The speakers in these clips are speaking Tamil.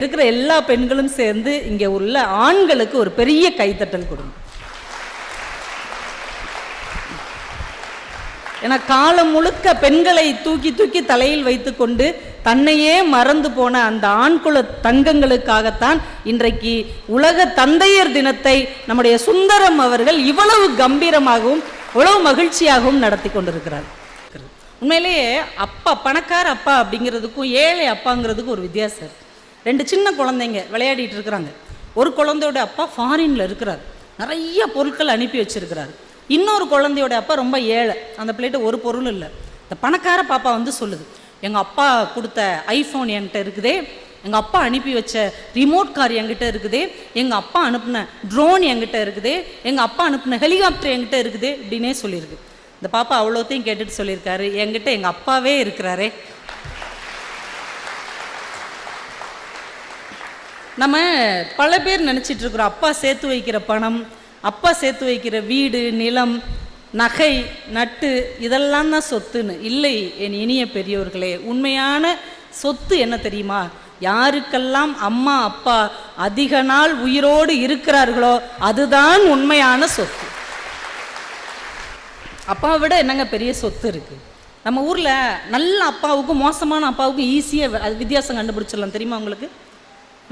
இருக்கிற எல்லா பெண்களும் சேர்ந்து இங்கே உள்ள ஆண்களுக்கு ஒரு பெரிய கைத்தட்டல் கொடுங்க. ஏன்னா காலம் முழுக்க பெண்களை தூக்கி தூக்கி தலையில் வைத்துக்கொண்டு தன்னையே மறந்து போன அந்த ஆண்குல தங்கங்களுக்காகத்தான் இன்றைக்கு உலக தந்தையர் தினத்தை நம்முடைய சுந்தரம் அவர்கள் இவ்வளவு கம்பீரமாகவும் இவ்வளவு மகிழ்ச்சியாகவும் நடத்தி கொண்டிருக்கிறார். உண்மையிலேயே அப்பா பணக்கார அப்பா அப்படிங்கிறதுக்கும் ஏழை அப்பாங்கிறதுக்கும் ஒரு வித்தியாசம் இருக்கு. ரெண்டு சின்ன குழந்தைங்க விளையாடிட்டு இருக்கிறாங்க. ஒரு குழந்தையோட அப்பா ஃபாரின்ல இருக்கிறார். நிறைய பொருட்கள் அனுப்பி வச்சிருக்கிறார். இன்னொரு குழந்தையோட அப்பா ரொம்ப ஏழை. அந்த பிள்ளைகிட்ட ஒரு பொருள் இல்லை. இந்த பணக்கார பாப்பா வந்து சொல்லுது எங்கள் அப்பா கொடுத்த ஐஃபோன் என்கிட்ட இருக்குதே. எங்கள் அப்பா அனுப்பி வச்ச ரிமோட் கார் என்கிட்ட இருக்குதே. எங்கள் அப்பா அனுப்பின ட்ரோன் என்கிட்ட இருக்குதே. எங்கள் அப்பா அனுப்பின ஹெலிகாப்டர் என்கிட்ட இருக்குதே. இப்படின்னே சொல்லியிருக்கு. இந்த பாப்பா அவ்வளோத்தையும் கேட்டுட்டு சொல்லியிருக்காரு. என்கிட்ட எங்கள் அப்பாவே இருக்கிறாரே. நம்ம பல பேர் நினச்சிட்டு இருக்கிறோம் அப்பா சேர்த்து வைக்கிற பணம் அப்பா சேர்த்து வைக்கிற வீடு நிலம் நகை நட்டு இதெல்லாம் தான் சொத்துன்னு. இல்லை என் இனிய பெரியோர்களே உண்மையான சொத்து என்ன தெரியுமா? யாருக்கெல்லாம் அம்மா அப்பா அதிக நாள் உயிரோடு இருக்கிறார்களோ அதுதான் உண்மையான சொத்து. அப்பாவை விட என்னங்க பெரிய சொத்து இருக்கு? நம்ம ஊரில் நல்ல அப்பாவுக்கும் மோசமான அப்பாவுக்கும் ஈஸியாக வித்தியாசம் கண்டுபிடிச்சிடலாம் தெரியுமா உங்களுக்கு?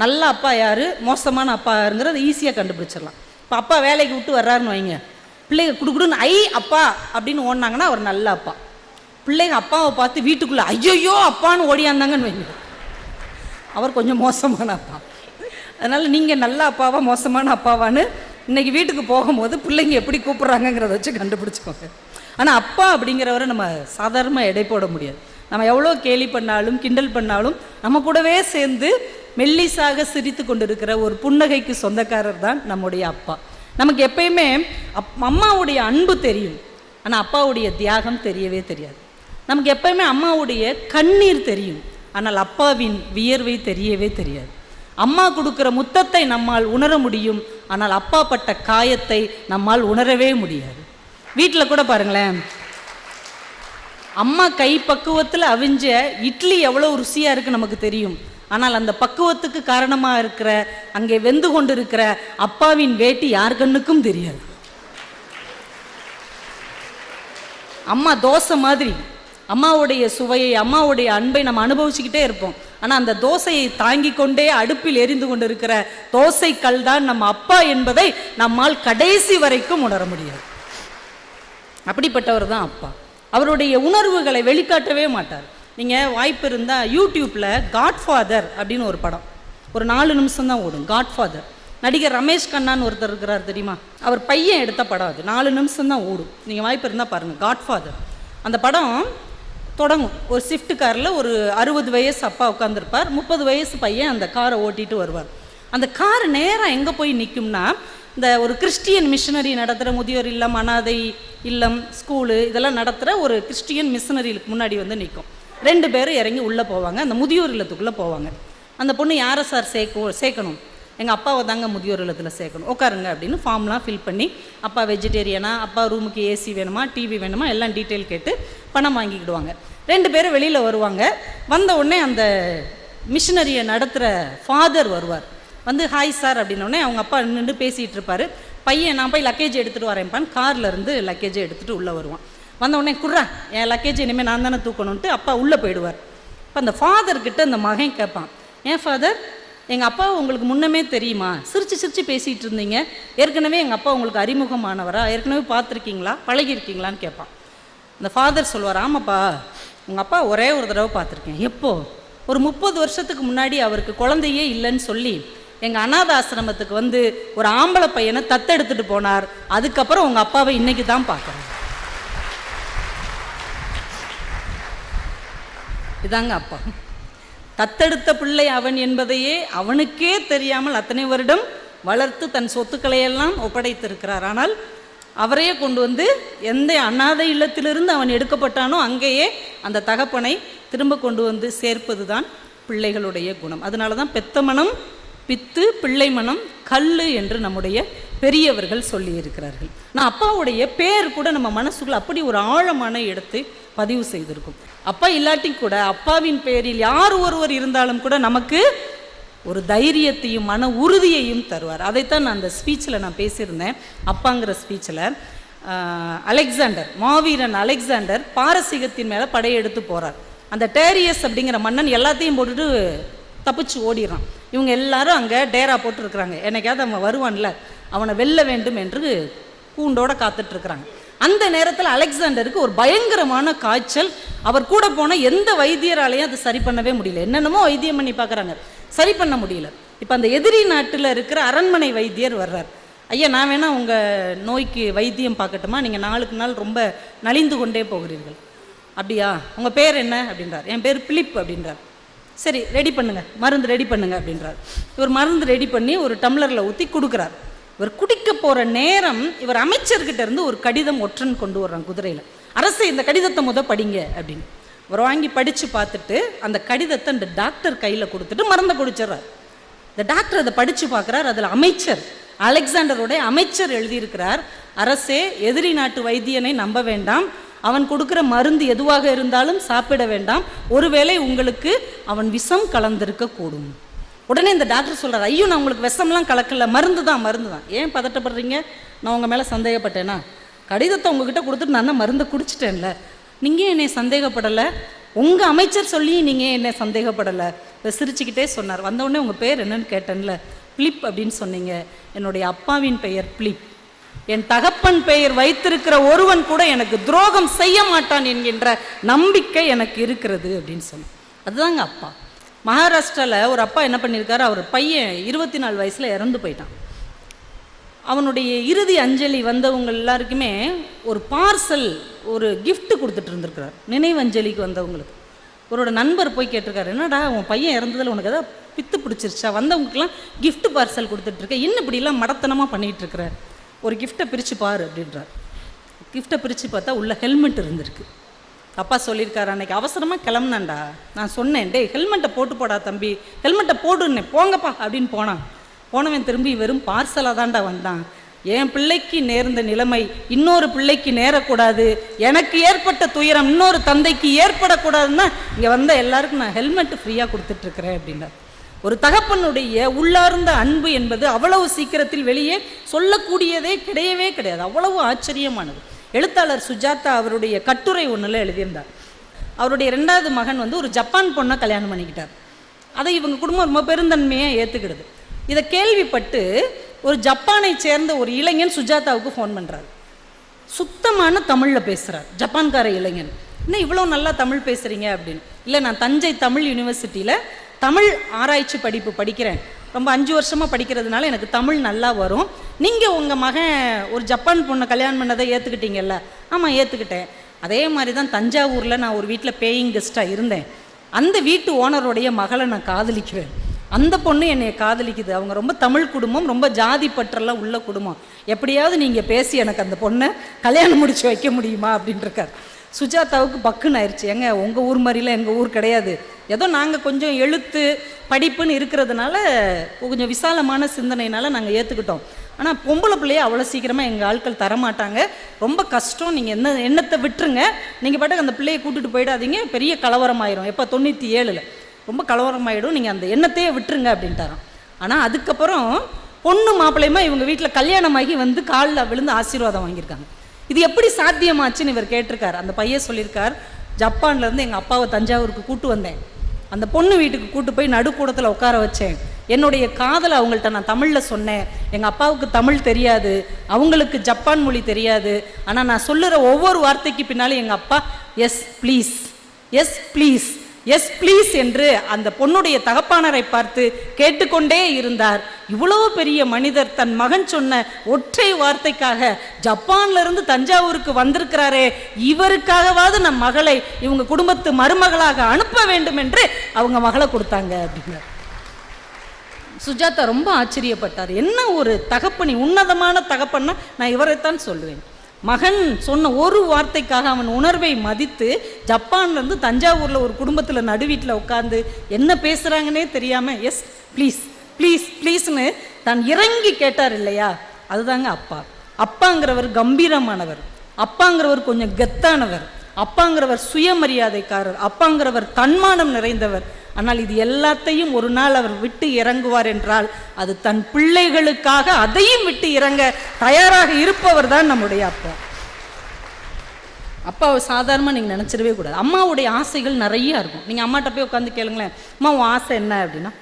நல்ல அப்பா யார்? மோசமான அப்பா யாருங்கிறத ஈஸியாக கண்டுபிடிச்சிடலாம். இப்போ அப்பா வேலைக்கு விட்டு வர்றாருன்னு வைங்க. பிள்ளைங்க குடுக்குடுன்னு ஐ அப்பா அப்படின்னு ஓடினாங்கன்னா அவர் நல்ல அப்பா. பிள்ளைங்க அப்பாவை பார்த்து வீட்டுக்குள்ளே ஐயோ அப்பான்னு ஓடியாந்தாங்கன்னு வைங்க. அவர் கொஞ்சம் மோசமான அப்பா. அதனால் நீங்கள் நல்ல அப்பாவா மோசமான அப்பாவான்னு இன்னைக்கு வீட்டுக்கு போகும்போது பிள்ளைங்க எப்படி கூப்பிட்றாங்கங்கிறத வச்சு கண்டுபிடிச்சிக்கோங்க. ஆனால் அப்பா அப்படிங்கிறவரை நம்ம சாதாரணமாக எடை போட முடியாது. நம்ம எவ்வளோ கேலி பண்ணாலும் கிண்டல் பண்ணாலும் நம்ம கூடவே சேர்ந்து மெல்லிசாக சிரித்து கொண்டிருக்கிற ஒரு புன்னகைக்கு சொந்தக்காரர் தான் நம்முடைய அப்பா. நமக்கு எப்பயுமே அப் அம்மாவுடைய அன்பு தெரியும். ஆனால் அப்பாவுடைய தியாகம் தெரியவே தெரியாது. நமக்கு எப்பயுமே அம்மாவுடைய கண்ணீர் தெரியும். ஆனால் அப்பாவின் வியர்வை தெரியவே தெரியாது. அம்மா கொடுக்குற முத்தத்தை நம்மால் உணர முடியும். ஆனால் அப்பா பட்ட காயத்தை நம்மால் உணரவே முடியாது. வீட்டில் கூட பாருங்களேன். அம்மா கை பக்குவத்தில் அவிஞ்ச இட்லி எவ்வளோ ருசியாக இருக்குது நமக்கு தெரியும். ஆனால் அந்த பக்குவத்துக்கு காரணமாக இருக்கிற அங்கே வெந்து கொண்டு இருக்கிற அப்பாவின் வேட்டி யார் கண்ணுக்கும் தெரியாது. அம்மா தோசை மாதிரி அம்மாவுடைய சுவையை அம்மாவுடைய அன்பை நம்ம அனுபவிச்சுக்கிட்டே இருப்போம். ஆனால் அந்த தோசையை தாங்கி கொண்டே அடுப்பில் எரிந்து கொண்டிருக்கிற தோசை கல் தான் நம்ம அப்பா என்பதை நம்மால் கடைசி வரைக்கும் உணர முடியாது. அப்படிப்பட்டவர் தான் அப்பா. அவருடைய உணர்வுகளை வெளிக்காட்டவே மாட்டார். நீங்கள் வாய்ப்பு இருந்தால் யூடியூப்பில் காட்ஃபாதர் அப்படின்னு ஒரு படம். ஒரு நாலு நிமிஷம் தான் ஓடும் காட்ஃபாதர் நடிகர் ரமேஷ் கண்ணான்னு ஒருத்தர் இருக்கிறார் தெரியுமா? அவர் பையன் எடுத்த படம் அது. நாலு நிமிஷம் தான் ஓடும். நீங்கள் வாய்ப்பு இருந்தால் பாருங்கள் காட்ஃபாதர் அந்த படம் தொடங்கும். ஒரு ஸ்விஃப்ட் காரில் ஒரு அறுபது வயசு அப்பா உட்காந்துருப்பார் முப்பது வயசு பையன் அந்த காரை ஓட்டிட்டு வருவார். அந்த கார் நேராக எங்கே போய் நிற்கும்னா இந்த ஒரு கிறிஸ்டியன் மிஷினரி நடத்துகிற முதியோர் இல்லம் அனாதை இல்லம் ஸ்கூலு இதெல்லாம் நடத்துகிற ஒரு கிறிஸ்டியன் மிஷினரிகளுக்கு முன்னாடி வந்து நிற்கும் ரெண்டு பேரும் இறங்கி உள்ளே போவாங்க. அந்த முதியோர் இல்லத்துக்குள்ளே போவாங்க. அந்த பொண்ணு யாரை சார் சேர்க்க சேர்க்கணும்? எங்கள் அப்பாவை தாங்க முதியோர் இல்லத்தில் சேர்க்கணும். உட்காருங்க அப்படின்னு ஃபார்ம்லாம் ஃபில் பண்ணி அப்பா வெஜிடேரியனா அப்பா ரூமுக்கு ஏசி வேணுமா டிவி வேணுமா எல்லாம் டீட்டெயில் கேட்டு பணம் வாங்கிக்கிடுவாங்க. ரெண்டு பேரும் வெளியில் வருவாங்க. வந்த உடனே அந்த மிஷினரியை நடத்துகிற ஃபாதர் வருவார். வந்து ஹாய் சார் அப்படின்னோடனே அவங்க அப்பா நின்று பேசிகிட்டு இருப்பார். பையன் நான் போய் லக்கேஜ் எடுத்துகிட்டு வரேன்ப்பான்னு கார்லேருந்து லக்கேஜை எடுத்துகிட்டு உள்ளே வருவான். வந்த உடனே குர்றா என் லக்கேஜ் இனிமேல் நான் தானே தூக்கணுன்ட்டு அப்பா உள்ளே போயிடுவார். இப்போ அந்த ஃபாதர்கிட்ட அந்த மகன் கேட்பான் ஏன் ஃபாதர் எங்கள் அப்பா உங்களுக்கு முன்னமே தெரியுமா? சிரிச்சு சிரித்து பேசிகிட்டு இருந்தீங்க. ஏற்கனவே எங்கள் அப்பா உங்களுக்கு அறிமுகமானவரா? ஏற்கனவே பார்த்துருக்கீங்களா? பழகிருக்கீங்களான்னு கேட்பான். அந்த ஃபாதர் சொல்லுவார் ஆமாப்பா உங்கள் அப்பா ஒரே ஒரு தடவை பார்த்துருக்கேன். எப்போ? ஒரு முப்பது வருஷத்துக்கு முன்னாடி அவருக்கு குழந்தையே இல்லைன்னு சொல்லி எங்கள் அனாத ஆசிரமத்துக்கு வந்து ஒரு ஆம்பளை பையனை தத்தெடுத்துட்டு போனார். அதுக்கப்புறம் உங்கள் அப்பாவை இன்றைக்கி தான் பார்க்குறேன். இதாங்க அப்பா. தத்தெடுத்த பிள்ளை அவன் என்பதையே அவனுக்கே தெரியாமல் அத்தனை வருடம் வளர்த்து தன் சொத்துக்களையெல்லாம் ஒப்படைத்திருக்கிறார். ஆனால் அவரையே கொண்டு வந்து எந்த அனாதை இல்லத்திலிருந்து அவன் எடுக்கப்பட்டானோ அங்கேயே அந்த தகப்பனை திரும்ப கொண்டு வந்து சேர்ப்பது தான் பிள்ளைகளுடைய குணம். அதனால தான் பெத்த மனம் பித்து பிள்ளை மனம் கல் என்று நம்முடைய பெரியவர்கள் சொல்லியிருக்கிறார்கள். நான் அப்பாவுடைய பேர் கூட நம்ம மனசுக்குள்ள அப்படி ஒரு ஆழமான இடத்தை பதிவு செய்திருக்கும். அப்பா இல்லாட்டி கூட அப்பாவின் பேரில் யார் ஒருவர் இருந்தாலும் கூட நமக்கு ஒரு தைரியத்தையும் மன உறுதியையும் தருவார். அதைத்தான் நான் அந்த ஸ்பீச்சில் நான் பேசியிருந்தேன். அப்பாங்கிற ஸ்பீச்சில் அலெக்சாண்டர் மாவீரன் அலெக்சாண்டர் பாரசீகத்தின் மேலே படையெடுத்து போகிறார் அந்த டேரியஸ் அப்படிங்கிற மன்னன் எல்லாத்தையும் போட்டுட்டு தப்பிச்சு ஓடிடுறான். இவங்க எல்லாரும் அங்கே டேரா போட்டுருக்குறாங்க. என்னைக்காவது அவன் வருவான்ல அவனை வெல்ல வேண்டும் என்று கூண்டோட காத்துட்ருக்குறாங்க. அந்த நேரத்தில் அலெக்சாண்டருக்கு ஒரு பயங்கரமான காய்ச்சல். அவர் கூட போன எந்த வைத்தியராலையும் அது சரி பண்ணவே முடியல. என்னென்னமோ வைத்தியம் பண்ணி பார்க்குறாங்க. சரி பண்ண முடியல. இப்போ அந்த எதிரி நாட்டில் இருக்கிற அரண்மனை வைத்தியர் வர்றார். ஐயா நான் வேணா உங்கள் நோய்க்கு வைத்தியம் பார்க்கட்டுமா? நீங்கள் நாளுக்கு நாள் ரொம்ப நலிந்து கொண்டே போகிறீர்கள். அப்படியா? உங்கள் பேர் என்ன? அப்படின்றார். என் பேர் பிலிப் அப்படின்றார். சரி ரெடி பண்ணுங்க. மருந்து ரெடி பண்ணுங்க அப்படின்றார். இவர் மருந்து ரெடி பண்ணி ஒரு டம்ளரில் ஊற்றி கொடுக்குறார். இவர் குடிக்க போகிற நேரம் இவர் அமைச்சர்கிட்ட இருந்து ஒரு கடிதம் ஒற்றன் கொண்டு வர்றான் குதிரையில். அரசு இந்த கடிதத்தை முத படிங்க அப்படின்னு. இவர் வாங்கி படித்து பார்த்துட்டு அந்த கடிதத்தை இந்த டாக்டர் கையில் கொடுத்துட்டு மருந்தை குடிச்சிடுறார். இந்த டாக்டர் அதை படித்து பார்க்குறார். அதில் அமைச்சர் அலெக்சாண்டருடைய அமைச்சர் எழுதியிருக்கிறார். அரசே எதிரி நாட்டு வைத்தியனை நம்ப வேண்டாம். அவன் கொடுக்குற மருந்து எதுவாக இருந்தாலும் சாப்பிட வேண்டாம். ஒருவேளை உங்களுக்கு அவன் விஷம் கலந்திருக்க கூடும். உடனே இந்த டாக்டர் சொல்கிறார் ஐயோ நான் உங்களுக்கு விஷம்லாம் கலக்கல. மருந்து தான் மருந்து தான். ஏன் பதட்டப்படுறீங்க? நான் உங்கள் மேலே சந்தேகப்பட்டேனா? கடிதத்தை உங்ககிட்ட கொடுத்துட்டு நான் தான் மருந்தை குடிச்சிட்டேன்ல? நீங்கள் என்னை சந்தேகப்படலை? உங்கள் அமைச்சர் சொல்லி நீங்கள் என்னை சந்தேகப்படலை? சிரிச்சுக்கிட்டே சொன்னார். வந்தவுடனே உங்கள் பேர் என்னன்னு கேட்டேன்ல. பிளிப் அப்படின்னு சொன்னீங்க. என்னுடைய அப்பாவின் பெயர் பிளிப். என் தகப்பன் பெயர் வைத்திருக்கிற ஒருவன் கூட எனக்கு துரோகம் செய்ய மாட்டான் என்கின்ற நம்பிக்கை எனக்கு இருக்கிறது அப்படின்னு சொன்னேன். அதுதாங்க அப்பா. மகாராஷ்டிராவில் ஒரு அப்பா என்ன பண்ணியிருக்காரு? அவர் பையன் இருபத்தி நாலு வயசில் இறந்து போயிட்டான். அவனுடைய இறுதி அஞ்சலி வந்தவங்க எல்லாருக்குமே ஒரு பார்சல் ஒரு கிஃப்ட் கொடுத்துட்டு இருந்திருக்கிறார். நினைவஞ்சலிக்கு வந்தவங்களுக்கு. அவரோட நண்பர் போய் கேட்டிருக்காரு என்னடா உன் பையன் இறந்ததில் உனக்கு ஏதாவது பித்து பிடிச்சிருச்சா? வந்தவங்களுக்குலாம் கிஃப்ட் பார்சல் கொடுத்துட்ருக்க இன்னும் இப்படிலாம் மடத்தனமாக பண்ணிகிட்டு ஒரு கிஃப்ட்டை பிரித்து பாரு அப்படின்றார். கிஃப்ட்டை பிரித்து பார்த்தா உள்ளே ஹெல்மெட் இருந்திருக்கு. அப்பா சொல்லியிருக்காரு அன்னைக்கு அவசரமாக கிளம்புனான்டா. நான் சொன்னேன் டேய் ஹெல்மெட்டை போட்டு போடா தம்பி. ஹெல்மெட்டை போடுன்னே போங்கப்பா அப்படின்னு போனான். போனவன் திரும்பி வெறும் பார்சலாக தான்டா வந்தான். என் பிள்ளைக்கு நேர்ந்த நிலைமை இன்னொரு பிள்ளைக்கு நேரக்கூடாது. எனக்கு ஏற்பட்ட துயரம் இன்னொரு தந்தைக்கு ஏற்படக்கூடாதுன்னா இங்கே வந்த எல்லாருக்கும் நான் ஹெல்மெட் ஃப்ரீயாக கொடுத்துட்ருக்குறேன் அப்படின்னார் ஒரு தகப்பனுடைய உள்ளார்ந்த அன்பு என்பது அவ்வளவு சீக்கிரத்தில் வெளியே சொல்லக்கூடியதே கிடையவே கிடையாது. அவ்வளவு ஆச்சரியமானது. எழுத்தாளர் சுஜாதா அவருடைய கட்டுரை ஒன்றில் எழுதியிருந்தார். அவருடைய ரெண்டாவது மகன் வந்து ஒரு ஜப்பான் பொண்ணை கல்யாணம் பண்ணிக்கிட்டார். அதை இவங்க குடும்பம் ரொம்ப பெருந்தன்மையாக ஏற்றுக்கிடுது இதை கேள்விப்பட்டு ஒரு ஜப்பானை சேர்ந்த ஒரு இளைஞன் சுஜாதாவுக்கு ஃபோன் பண்ணுறாரு சுத்தமான தமிழில் பேசுகிறார் ஜப்பான்கார இளைஞன். என்ன இவ்வளோ நல்லா தமிழ் பேசுகிறீங்க அப்படின்னு. இல்லை நான் தஞ்சை தமிழ் யூனிவர்சிட்டியில் தமிழ் ஆராய்ச்சி படிப்பு படிக்கிறேன். ரொம்ப அஞ்சு வருஷமாக படிக்கிறதுனால எனக்கு தமிழ் நல்லா வரும். நீங்கள் உங்கள் மகன் ஒரு ஜப்பான் பொண்ணை கல்யாணம் பண்ணதை ஏற்றுக்கிட்டீங்கல்ல ஆமாம் ஏற்றுக்கிட்டேன் அதே மாதிரி தான் தஞ்சாவூரில் நான் ஒரு வீட்டில் பேயிங் கெஸ்ட்டாக இருந்தேன். அந்த வீட்டு ஓனருடைய மகளை நான் காதலிக்கிறேன். அந்த பொண்ணு என்னை காதலிக்குது. அவங்க ரொம்ப தமிழ் குடும்பம் ரொம்ப ஜாதி பற்றெல்லாம் உள்ள குடும்பம். எப்படியாவது நீங்கள் பேசி எனக்கு அந்த பொண்ணை கல்யாணம் முடிச்சு வைக்க முடியுமா? அப்படின்னு இருக்கார். சுஜாதாவுக்கு பக்குன்னு ஆயிடுச்சு ஏங்க உங்கள் ஊர் மாதிரிலாம் எங்கள் ஊர் கிடையாது. ஏதோ நாங்கள் கொஞ்சம் எழுத்து படிப்புன்னு இருக்கிறதுனால கொஞ்சம் விசாலமான சிந்தனையினால் நாங்கள் ஏற்றுக்கிட்டோம் ஆனால் பொம்பளை பிள்ளைய அவ்வளோ சீக்கிரமாக எங்கள் ஆட்கள் தரமாட்டாங்க. ரொம்ப கஷ்டம். நீங்கள் என்ன எண்ணத்தை விட்டுருங்க. நீங்கள் பாட்டுக்கு அந்த பிள்ளையை கூட்டிகிட்டு போயிடாதீங்க. பெரிய கலவரம் ஆயிரும் எப்போ? தொண்ணூற்றி ஏழில் ரொம்ப கலவரமாயிடும். நீங்கள் அந்த எண்ணத்தையே விட்டுருங்க அப்படின்ட்டாராம். ஆனால் அதுக்கப்புறம் பொண்ணு மாப்பிள்ளையுமா இவங்க வீட்டில் கல்யாணமாகி வந்து காலில் விழுந்து ஆசீர்வாதம் வாங்கியிருக்காங்க. இது எப்படி சாத்தியமாச்சுன்னு இவர் கேட்டிருக்கார். அந்த பையன் சொல்லியிருக்கார் ஜப்பான்லேருந்து எங்கள் அப்பாவை தஞ்சாவூருக்கு கூட்டு வந்தேன். அந்த பொண்ணு வீட்டுக்கு கூட்டு போய் நடுக்கூடத்தில் உட்கார வச்சேன். என்னுடைய காதலை அவங்கள்ட்ட நான் தமிழில் சொன்னேன். எங்கள் அப்பாவுக்கு தமிழ் தெரியாது. அவங்களுக்கு ஜப்பான் மொழி தெரியாது. ஆனால் நான் சொல்லுற ஒவ்வொரு வார்த்தைக்கு பின்னாலும் எங்கள் அப்பா yes please yes please yes please என்று அந்த பொண்ணுடைய தகப்பானரை பார்த்து கேட்டுக்கொண்டே இருந்தார். இவ்வளோ பெரிய மனிதர் தன் மகன் சொன்ன ஒற்றை வார்த்தைக்காக ஜப்பான்லேருந்து தஞ்சாவூருக்கு வந்திருக்கிறாரே இவருக்காகவாவது நம் மகளை இவங்க குடும்பத்து மருமகளாக அனுப்ப வேண்டும் என்று அவங்க மகளை கொடுத்தாங்க அப்படின்னார். சுஜாதா ரொம்ப ஆச்சரியப்பட்டார். என்ன ஒரு தகப்பனி உன்னதமான தகப்பன்னா நான் இவரைத்தான் சொல்லுவேன் மகன் சொன்ன ஒரு வார்த்தைக்காக அவன் உணர்வை மதித்து ஜப்பான்லேருந்து தஞ்சாவூரில் ஒரு குடும்பத்தில் நடுவீட்டில் உட்காந்து என்ன பேசுகிறாங்கன்னே தெரியாமல் எஸ் ப்ளீஸ் ப்ளீஸ் ப்ளீஸ்னு தான் இறங்கி கேட்டார் இல்லையா? அதுதாங்க அப்பா. அப்பாங்கிறவர் கம்பீரமானவர். அப்பாங்கிறவர் கொஞ்சம் கெத்தானவர். அப்பாங்கிறவர் சுயமரியாதைக்காரர். அப்பாங்கிறவர் தன்மானம் நிறைந்தவர். ஆனால் இது எல்லாத்தையும் ஒரு நாள் அவர் விட்டு இறங்குவார் என்றால் அது தன் பிள்ளைகளுக்காக அதையும் விட்டு இறங்க தயாராக இருப்பவர் தான் நம்முடைய அப்பா. அப்பாவை சாதாரணமாக நீங்கள் நினச்சிடவே கூடாது. அம்மாவுடைய ஆசைகள் நிறையா இருக்கும். நீங்கள் அம்மாட்ட போய் உட்காந்து கேளுங்களேன். அம்மா உன் ஆசை என்ன? அப்படின்னா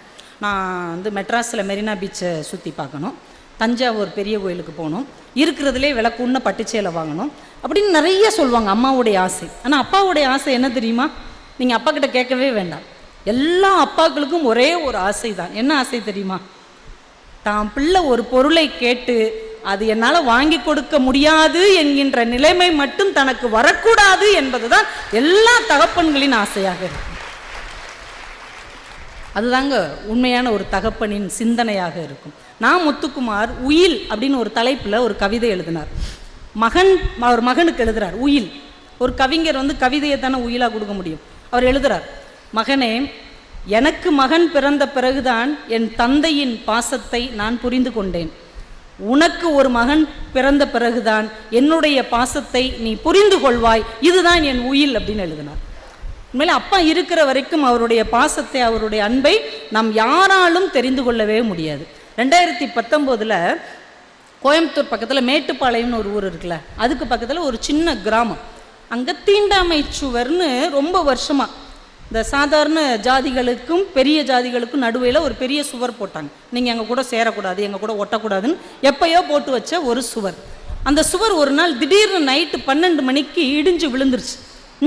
நான் வந்து மெட்ராஸில் மெரினா பீச்சை சுற்றி பார்க்கணும். தஞ்சாவூர் பெரிய கோயிலுக்கு போகணும். இருக்கிறதுலே விளக்குன்னு பட்டுச்சேலை வாங்கணும். அப்படின்னு நிறைய சொல்லுவாங்க அம்மாவுடைய ஆசை. ஆனால் அப்பாவுடைய ஆசை என்ன தெரியுமா? நீங்கள் அப்பா கிட்ட கேட்கவே வேண்டாம். எல்லா அப்பாக்களுக்கும் ஒரே ஒரு ஆசை தான் என்ன ஆசை தெரியுமா? தான் பிள்ளை ஒரு பொருளை கேட்டு அது என்னால் வாங்கி கொடுக்க முடியாது என்கின்ற நிலைமை மட்டும் தனக்கு வரக்கூடாது என்பதுதான் எல்லா தகப்பன்களின் ஆசையாக இருக்கும் அதுதாங்க உண்மையான ஒரு தகப்பனின் சிந்தனையாக இருக்கும். நான் முத்துக்குமார் உயில் அப்படின்னு ஒரு தலைப்பில் ஒரு கவிதை எழுதினார். மகன் அவர் மகனுக்கு எழுதுறார் உயில். ஒரு கவிஞர் வந்து கவிதையை தானே உயிலாக கொடுக்க முடியும். அவர் எழுதுறார் மகனே எனக்கு மகன் பிறந்த பிறகுதான் என் தந்தையின் பாசத்தை நான் புரிந்து கொண்டேன். உனக்கு ஒரு மகன் பிறந்த பிறகுதான் என்னுடைய பாசத்தை நீ புரிந்து கொள்வாய். இதுதான் என் உயில் அப்படின்னு எழுதினார். உண்மையில அப்பா இருக்கிற வரைக்கும் அவருடைய பாசத்தை அவருடைய அன்பை நாம் யாராலும் தெரிந்து கொள்ளவே முடியாது. ரெண்டாயிரத்தி பத்தொம்போதில் கோயம்புத்தூர் பக்கத்தில் மேட்டுப்பாளையம்னு ஒரு ஊர் இருக்குல்ல அதுக்கு பக்கத்தில் ஒரு சின்ன கிராமம். அங்கே தீண்டாமை சுவர்னு ரொம்ப வருஷமாக இந்த சாதாரண ஜாதிகளுக்கும் பெரிய ஜாதிகளுக்கும் நடுவில் ஒரு பெரிய சுவர் போட்டாங்க. நீங்கள் எங்கள் கூட சேரக்கூடாது எங்கள் கூட ஒட்டக்கூடாதுன்னு எப்பயோ போட்டு வச்ச ஒரு சுவர். அந்த சுவர் ஒரு நாள் திடீர்னு நைட்டு பன்னெண்டு மணிக்கு இடிஞ்சு விழுந்துருச்சு.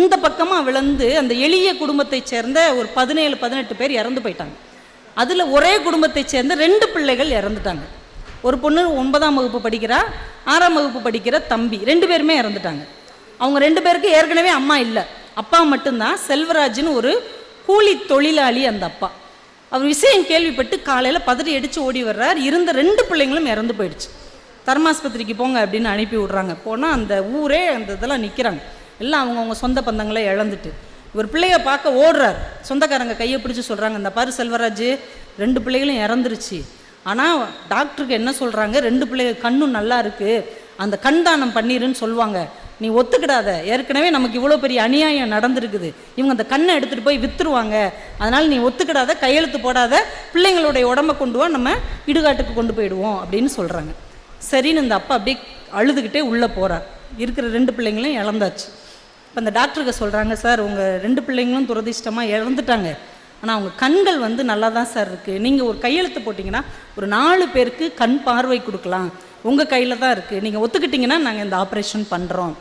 இந்த பக்கமாக விழுந்து அந்த எளிய குடும்பத்தைச் சேர்ந்த ஒரு பதினேழு பதினெட்டு பேர் இறந்து போயிட்டாங்க. அதில் ஒரே குடும்பத்தைச் சேர்ந்த ரெண்டு பிள்ளைகள் இறந்துட்டாங்க. ஒரு பொண்ணு ஒன்பதாம் வகுப்பு படிக்கிறா ஆறாம் வகுப்பு படிக்கிற தம்பி. ரெண்டு பேருமே இறந்துட்டாங்க. அவங்க ரெண்டு பேருக்கு ஏற்கனவே அம்மா இல்லை. அப்பா மட்டும்தான் செல்வராஜ்னு ஒரு கூலி தொழிலாளி அந்த அப்பா. அவர் விஷயம் கேள்விப்பட்டு காலையில் பதறி அடித்து ஓடி வர்றார். இருந்த ரெண்டு பிள்ளைங்களும் இறந்து போயிடுச்சு. தர்மாஸ்பத்திரிக்கு போங்க அப்படின்னு அனுப்பி விட்றாங்க. போனால் அந்த ஊரே அந்த இதெல்லாம் நிற்கிறாங்க எல்லாம் அவங்கவுங்க சொந்த பந்தங்களை இழந்துட்டு. இவர் பிள்ளைய பார்க்க ஓடுறார். சொந்தக்காரங்க கையை பிடிச்சி சொல்கிறாங்க இந்த பாரு செல்வராஜ் ரெண்டு பிள்ளைகளும் இறந்துருச்சு. ஆனால் டாக்டருக்கு என்ன சொல்கிறாங்க ரெண்டு பிள்ளைகள் கண்ணும் நல்லா இருக்குது அந்த கண் தானம் பண்ணிருன்னு சொல்லுவாங்க. நீ ஒத்துக்கிடாத. ஏற்கனவே நமக்கு இவ்வளோ பெரிய அநியாயம் நடந்திருக்குது. இவங்க அந்த கண்ணை எடுத்துகிட்டு போய் விற்றுருவாங்க அதனால் நீ ஒத்துக்கிடாத கையெழுத்து போடாத. பிள்ளைங்களுடைய உடம்ப கொண்டு வா நம்ம இடுகாட்டுக்கு கொண்டு போயிடுவோம் அப்படின்னு சொல்கிறாங்க சரின்னு இந்த அப்பா அப்படியே அழுதுகிட்டே உள்ளே போகிறார் இருக்கிற ரெண்டு பிள்ளைங்களையும் இழந்தாச்சு. இப்போ அந்த டாக்டருக்கு சொல்கிறாங்க சார் உங்கள் ரெண்டு பிள்ளைங்களும் துரதிர்ஷ்டமாக இழந்துட்டாங்க. ஆனால் அவங்க கண்கள் வந்து நல்லா தான் சார் இருக்குது நீங்கள் ஒரு கையெழுத்து போட்டிங்கன்னா ஒரு நாலு பேருக்கு கண் பார்வை கொடுக்கலாம். உங்கள் கையில் தான் இருக்குது நீங்கள் ஒத்துக்கிட்டிங்கன்னா நாங்கள் இந்த ஆப்ரேஷன் பண்ணுறோம்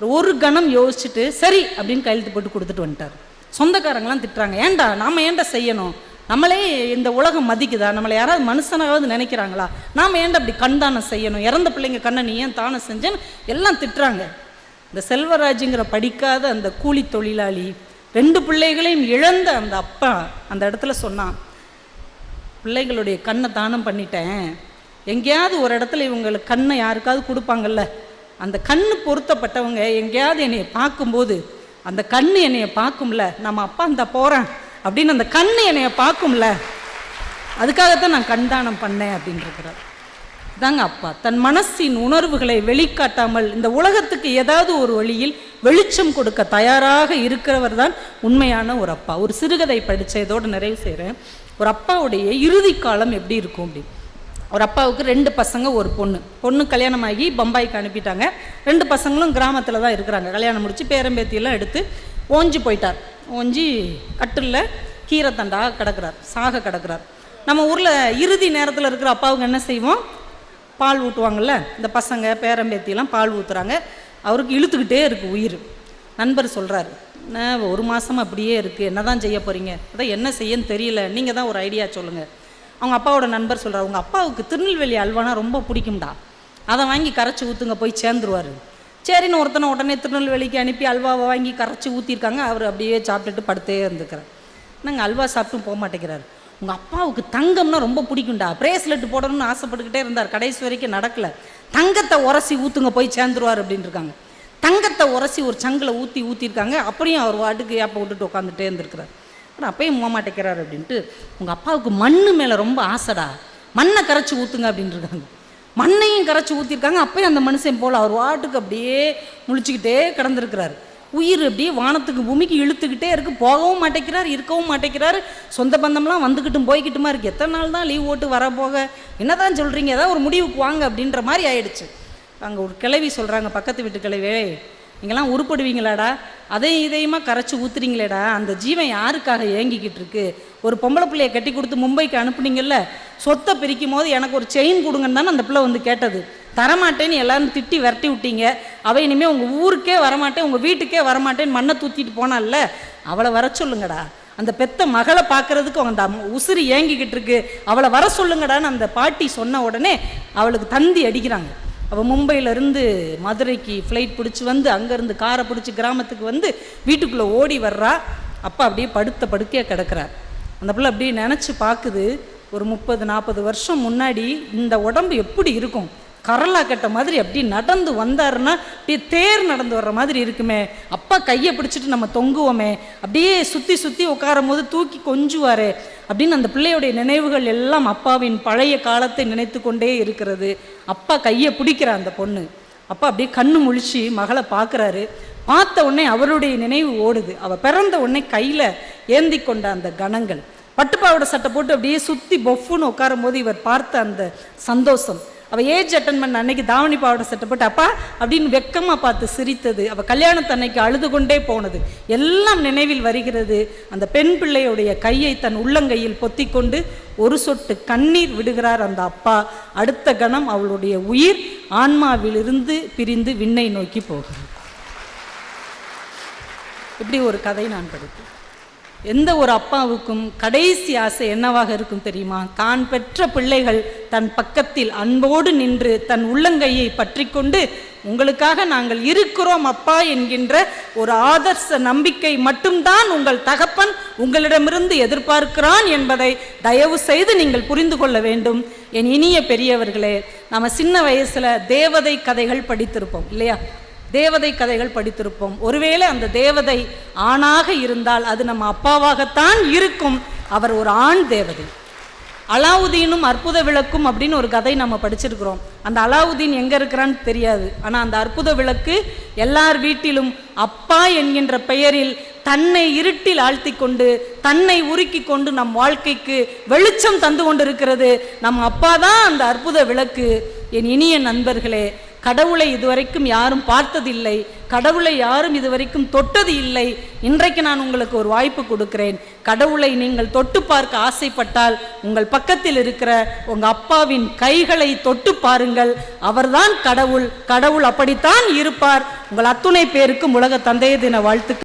ஒரு கணம் யோசிச்சுட்டு சரி அப்படின்னு கையெழுத்து போட்டு கொடுத்துட்டு வந்துட்டார். சொந்தக்காரங்களாம் திட்டுறாங்க. ஏன்டா நாம ஏன்டா செய்யணும்? நம்மளே இந்த உலகம் மதிக்குதா? நம்மளை யாராவது மனுஷனாவது நினைக்கிறாங்களா? நாம் ஏன்டா அப்படி கண் தானம் செய்யணும்? இறந்த பிள்ளைங்க கண்ணை நீ ஏன் தானம் செஞ்சேன்னு எல்லாம் திட்டுறாங்க. இந்த செல்வராஜுங்கிற படிக்காத அந்த கூலி தொழிலாளி ரெண்டு பிள்ளைகளையும் இழந்த அந்த அப்பா அந்த இடத்துல சொன்னான் பிள்ளைகளுடைய கண்ணை தானம் பண்ணிட்டேன். எங்கேயாவது ஒரு இடத்துல இவங்களுக்கு கண்ணை யாருக்காவது கொடுப்பாங்கல்ல? அந்த கண்ணு பொருத்தப்பட்டவங்க எங்கேயாவது என்னையை பார்க்கும்போது அந்த கண்ணு என்னைய பார்க்கும்ல நம்ம அப்பா அந்த போகிறேன் அப்படின்னு அந்த கண்ணு என்னைய பார்க்கும்ல அதுக்காகத்தான் நான் கண்தானம் பண்ணேன் அப்படின்னு தாங்க அப்பா. தன் மனசின் உணர்வுகளை வெளிக்காட்டாமல் இந்த உலகத்துக்கு ஏதாவது ஒரு வழியில் வெளிச்சம் கொடுக்க தயாராக இருக்கிறவர் தான் உண்மையான ஒரு அப்பா. ஒரு சிறுகதை படித்த இதோடு நிறைவு செய்கிறேன் ஒரு அப்பாவுடைய இறுதி காலம் எப்படி இருக்கும் அப்படின்னு ஒரு அப்பாவுக்கு ரெண்டு பசங்க ஒரு பொண்ணு. பொண்ணு கல்யாணம் ஆகி பம்பாய்க்கு அனுப்பிட்டாங்க. ரெண்டு பசங்களும் கிராமத்தில் தான் இருக்கிறாங்க. கல்யாணம் முடித்து பேரம்பேத்தியெல்லாம் எடுத்து ஓஞ்சி போயிட்டார். ஓஞ்சி கட்டிலில் கீரை தண்டாக கிடக்கிறார் சாக கிடக்கிறார். நம்ம ஊரில் இறுதி நேரத்தில் இருக்கிற அப்பாவுக்கு என்ன செய்வோம்? பால் ஊட்டுவாங்கள்ல இந்த பசங்க பேரம்பேத்தியெல்லாம் பால் ஊற்றுறாங்க அவருக்கு இழுத்துக்கிட்டே இருக்குது உயிர். நண்பர் சொல்கிறாரு என்ன ஒரு மாதம் அப்படியே இருக்குது என்ன தான் செய்ய போகிறீங்க அதான் என்ன செய்யன்னு தெரியல. நீங்கள் தான் ஒரு ஐடியா சொல்லுங்கள் அவங்க அப்பாவோட நண்பர் சொல்கிறார் உங்கள் அப்பாவுக்கு திருநெல்வேலி அல்வானா ரொம்ப பிடிக்கும்டா. அதை வாங்கி கரைச்சி ஊற்றுங்க போய் சேர்ந்துருவார். சரின்னு ஒருத்தனை உடனே திருநெல்வேலிக்கு அனுப்பி அல்வாவை வாங்கி கரைச்சி ஊற்றிருக்காங்க அவர் அப்படியே சாப்பிட்டுட்டு படுத்தே இருந்துக்கிறார். நாங்கள் அல்வா சாப்பிட்டும் போக மாட்டேங்கிறார். உங்கள் அப்பாவுக்கு தங்கம்னா ரொம்ப பிடிக்கும்டா. பிரேஸ்லெட் போடணும்னு ஆசைப்பட்டுக்கிட்டே இருந்தார். கடைசி வரைக்கும் நடக்கல. தங்கத்தை உரசி ஊற்றுங்க போய் சேர்ந்துருவார் அப்படின்னு இருக்காங்க தங்கத்தை உரசி ஒரு சங்கில் ஊற்றி ஊற்றிருக்காங்க அப்படியும் அவர் வாட்டுக்கு ஏப்ப விட்டுட்டு உட்காந்துட்டே இருந்திருக்கிறார். ஆனால் அப்பயும் போக மாட்டேங்கிறாரு அப்படின்ட்டு உங்கள் அப்பாவுக்கு மண் மேலே ரொம்ப ஆசைடா. மண்ணை கரைச்சி ஊற்றுங்க அப்படின்னு இருக்காங்க. மண்ணையும் கரைச்சி ஊற்றிருக்காங்க அப்பயும் அந்த மனுஷன் போல் அவர் வாட்டுக்கு அப்படியே முழிச்சுக்கிட்டே கிடந்திருக்கிறார். உயிர் அப்படியே வானத்துக்கு பூமிக்கு இழுத்துக்கிட்டே இருக்கு. போகவும் மாட்டேங்கிறார் இருக்கவும் மாட்டேங்கிறாரு. சொந்த பந்தம்லாம் வந்துக்கிட்டும் போய்கிட்டுமா இருக்குது எத்தனை நாள் தான் லீவ் ஓட்டு வர போக என்னதான் சொல்கிறீங்க ஏதாவது ஒரு முடிவுக்கு வாங்க அப்படின்ற மாதிரி ஆயிடுச்சு. அங்கே ஒரு கிளவி சொல்கிறாங்க பக்கத்து வீட்டு கிளவே நீங்களாம் உருப்படுவீங்களாடா? அதையும் இதையுமா கரைச்சி ஊத்துறீங்களேடா? அந்த ஜீவன் யாருக்காக ஏங்கிக்கிட்டு இருக்கு? ஒரு பொம்பளை பிள்ளைய கட்டி கொடுத்து மும்பைக்கு அனுப்புனீங்கல்ல சொத்தை பிரிக்கும் போது எனக்கு ஒரு செயின் கொடுங்கன்னு தானே அந்த பிள்ளை வந்து கேட்டது. தரமாட்டேன்னு எல்லாரும் திட்டி விரட்டி விட்டீங்க. அவ இனிமேல் உங்கள் ஊருக்கே வரமாட்டேன் உங்கள் வீட்டுக்கே வரமாட்டேன்னு மண்ணை தூத்திட்டு போனால அவளை வர சொல்லுங்கடா. அந்த பெத்த மகளை பார்க்கறதுக்கு அந்த அம்மா உசிறு ஏங்கிக்கிட்டு இருக்கு. அவளை வர சொல்லுங்கடான்னு அந்த பாட்டி சொன்ன உடனே அவளுக்கு தந்தி அடிக்கிறாங்க. அவள் மும்பையிலேருந்து மதுரைக்கு ஃப்ளைட் பிடிச்சி வந்து அங்கேருந்து காரை பிடிச்சி கிராமத்துக்கு வந்து வீட்டுக்குள்ளே ஓடி வர்றா. அப்பா அப்படியே படுத்த படுக்கையாக கிடக்கிறார். அந்த பிள்ளை அப்படியே நினச்சி பார்க்குது ஒரு முப்பது நாற்பது வருஷம் முன்னாடி இந்த உடம்பு எப்படி இருக்கும்? கரலா கட்ட மாதிரி அப்படி நடந்து வந்தாருன்னா அப்படியே தேர் நடந்து வர்ற மாதிரி இருக்குமே. அப்பா கையை பிடிச்சிட்டு நம்ம தொங்குவோமே. அப்படியே சுற்றி சுற்றி உட்காரும் போது தூக்கி கொஞ்சுவார் அப்படின்னு அந்த பிள்ளையுடைய நினைவுகள் எல்லாம் அப்பாவின் பழைய காலத்தை நினைத்து கொண்டே இருக்கிறது. அப்பா கையை பிடிக்கிற அந்த பொண்ணு. அப்பா அப்படியே கண்ணு முழிச்சு மகளை பார்க்குறாரு. பார்த்த உடனே அவருடைய நினைவு ஓடுது. அவள் பிறந்த உடனே கையில் ஏந்தி கொண்ட அந்த கணங்கள். பட்டுப்பாவோட சட்டை போட்டு அப்படியே சுற்றி பொஃப்னு உட்காரும் போது இவர் பார்த்த அந்த சந்தோஷம். அவள் ஏஜ் அட்டன் பண்ண அன்னைக்கு தாவணி பாவாடை சட்டை போட்டு அப்பா அப்படின்னு வெக்கமாக பார்த்து சிரித்தது. அவள் கல்யாணத்தை அன்னைக்கு அழுது கொண்டே போனது. எல்லாம் நினைவில் வருகிறது. அந்த பெண் பிள்ளையுடைய கையை தன் உள்ளங்கையில் பொத்திக்கொண்டு ஒரு சொட்டு கண்ணீர் விடுகிறார் அந்த அப்பா. அடுத்த கணம் அவளுடைய உயிர் ஆன்மாவிலிருந்து பிரிந்து விண்ணை நோக்கி போகிறது. இப்படி ஒரு கதை நான் படித்தேன் எந்த ஒரு அப்பாவுக்கும் கடைசி ஆசை என்னவாக இருக்கும் தெரியுமா? தான் பெற்ற பிள்ளைகள் தன் பக்கத்தில் அன்போடு நின்று தன் உள்ளங்கையை பற்றி கொண்டு உங்களுக்காக நாங்கள் இருக்கிறோம் அப்பா என்கின்ற ஒரு ஆதர்ச நம்பிக்கை மட்டும்தான் உங்கள் தகப்பன் உங்களிடமிருந்து எதிர்பார்க்கிறான் என்பதை தயவு செய்து நீங்கள் புரிந்து கொள்ள வேண்டும். என் இனிய பெரியவர்களே நம்ம சின்ன வயசுல தேவதை கதைகள் படித்திருப்போம் இல்லையா? தேவதை கதைகள் படித்திருப்போம். ஒருவேளை அந்த தேவதை ஆணாக இருந்தால் அது நம்ம அப்பாவாகத்தான் இருக்கும். அவர் ஒரு ஆண் தேவதை. அலாவுதீனும் அற்புத விளக்கும் அப்படின்னு ஒரு கதை நம்ம படிச்சிருக்கிறோம். அந்த அலாவுதீன் எங்கே இருக்கிறான்னு தெரியாது. ஆனால் அந்த அற்புத விளக்கு எல்லார் வீட்டிலும் அப்பா என்கின்ற பெயரில் தன்னை இருட்டில் ஆழ்த்தி கொண்டு தன்னை உருக்கி கொண்டு நம் வாழ்க்கைக்கு வெளிச்சம் தந்து கொண்டிருக்கிறது. நம் அப்பா தான் அந்த அற்புத விளக்கு. என் இனிய நண்பர்களே கடவுளை இதுவரைக்கும் யாரும் பார்த்ததில்லை. கடவுளை யாரும் இதுவரைக்கும் தொட்டது இல்லை இன்றைக்கு நான் உங்களுக்கு ஒரு வாய்ப்பு கொடுக்கிறேன். கடவுளை நீங்கள் தொட்டு பார்க்க ஆசைப்பட்டால் உங்கள் பக்கத்தில் இருக்கிற உங்க அப்பாவின் கைகளை தொட்டு பாருங்கள். அவர்தான் கடவுள். கடவுள் அப்படித்தான் இருப்பார். உங்கள் அத்துணை பேருக்கும் உலக தந்தைய தின வாழ்த்துக்கள்.